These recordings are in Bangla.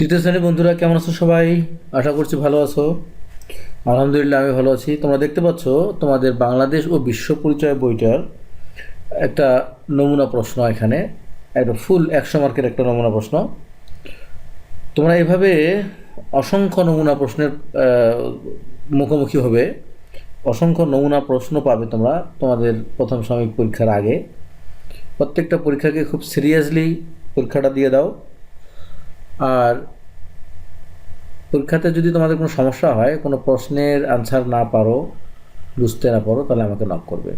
তৃতীয় শ্রেণির বন্ধুরা, কেমন আছো সবাই? আশা করছি ভালো আছো। আলহামদুলিল্লাহ, আমি ভালো আছি। তোমরা দেখতে পাচ্ছ, তোমাদের বাংলাদেশ ও বিশ্ব পরিচয় বইটার একটা নমুনা প্রশ্ন এখানে। একটা ফুল একশো মার্কের একটা নমুনা প্রশ্ন। তোমরা এভাবে অসংখ্য নমুনা প্রশ্নের মুখোমুখি হবে। অসংখ্য নমুনা প্রশ্ন পাবে তোমরা তোমাদের প্রথম সাময়িক পরীক্ষার আগে। প্রত্যেকটা পরীক্ষাকে খুব সিরিয়াসলি পরীক্ষাটা দিয়ে দাও। আর পরীক্ষাতে যদি তোমাদের কোনো সমস্যা হয়, কোনো প্রশ্নের আনসার না পারো, বুঝতে না পারো, তাহলে আমাকে নক করবে।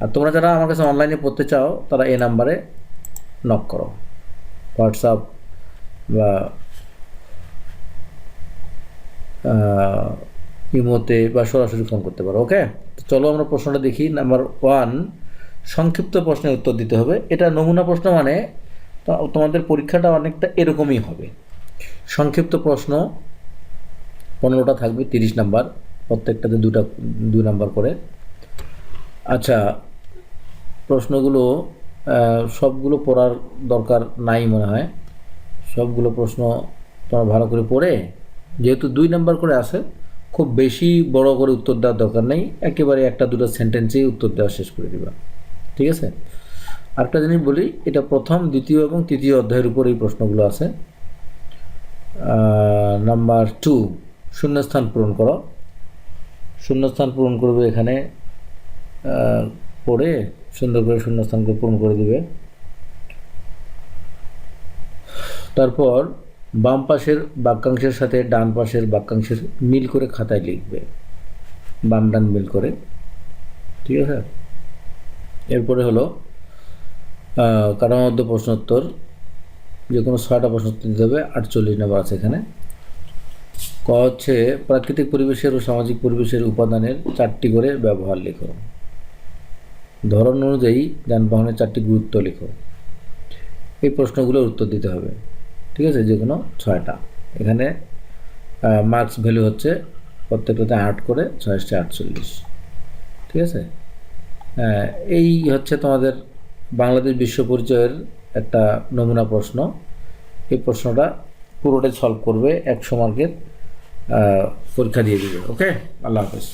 আর তোমরা যারা আমার কাছে অনলাইনে পড়তে চাও, তারা এই নাম্বারে নক করো। হোয়াটসঅ্যাপ বা ইমোতে বা সরাসরি ফোন করতে পারো ওকে তো চলো আমরা প্রশ্নটা দেখি। নাম্বার ওয়ান সংক্ষিপ্ত প্রশ্নের উত্তর দিতে হবে। এটা নমুনা প্রশ্ন মানে তো- তোমাদের পরীক্ষাটা অনেকটা এরকমই হবে। সংক্ষিপ্ত প্রশ্ন, পনেরোটা থাকবে, তিরিশ নাম্বার, প্রত্যেকটাতে দুটা, দুই নাম্বার করে। আচ্ছা প্রশ্নগুলো সবগুলো পড়ার দরকার নাই মনে হয়। সবগুলো প্রশ্ন তোমার ভালো করে পড়ে, যেহেতু দুই নাম্বার করে আছে, খুব বেশি বড় করে উত্তর দেওয়ার দরকার নেই। একেবারে একটা দুটো সেন্টেন্সেই উত্তর দেওয়া শেষ করে দিবা। ঠিক আছে? আরেকটা জিনিস বলি, এটা প্রথম, দ্বিতীয় এবং তৃতীয় অধ্যায়ের উপর এই প্রশ্নগুলো আছে। নাম্বার টু শূন্যস্থান পূরণ করো। শূন্যস্থান পূরণ করবে এখানে পড়ে সুন্দর করে শূন্যস্থানকে পূরণ করে দিবে। তারপর বাম পাশের বাক্যাংশের সাথে ডান পাশের বাক্যাংশের মিল করে খাতায় লিখবে। বাম ডান মিল করে। ঠিক আছে? এরপরে হলো আহ, কাঠামোবদ্ধ প্রশ্নোত্তর যে কোনো ছয়টা প্রশ্নোত্তর দিতে হবে আটচল্লিশ নাম্বার আছে এখানে। ক হচ্ছে প্রাকৃতিক পরিবেশের ও সামাজিক পরিবেশের উপাদানের চারটি করে ব্যবহার লেখো। ধরন অনুযায়ী যানবাহনের চারটি গুরুত্ব লেখো। এই প্রশ্নগুলোর উত্তর দিতে হবে ঠিক আছে? যে কোনো ছয়টা। এখানে মার্কস ভ্যালু হচ্ছে প্রত্যেকটাতে আট করে ছয়শটা আটচল্লিশ। ঠিক আছে? এই হচ্ছে তোমাদের বাংলাদেশ বিশ্ব পরিচয়ের একটা নমুনা প্রশ্ন। এই প্রশ্নটা পুরোটাই সলভ করবে একশো মার্কের পরীক্ষা দিয়ে দেবে ওকে আল্লাহ হাফেজ।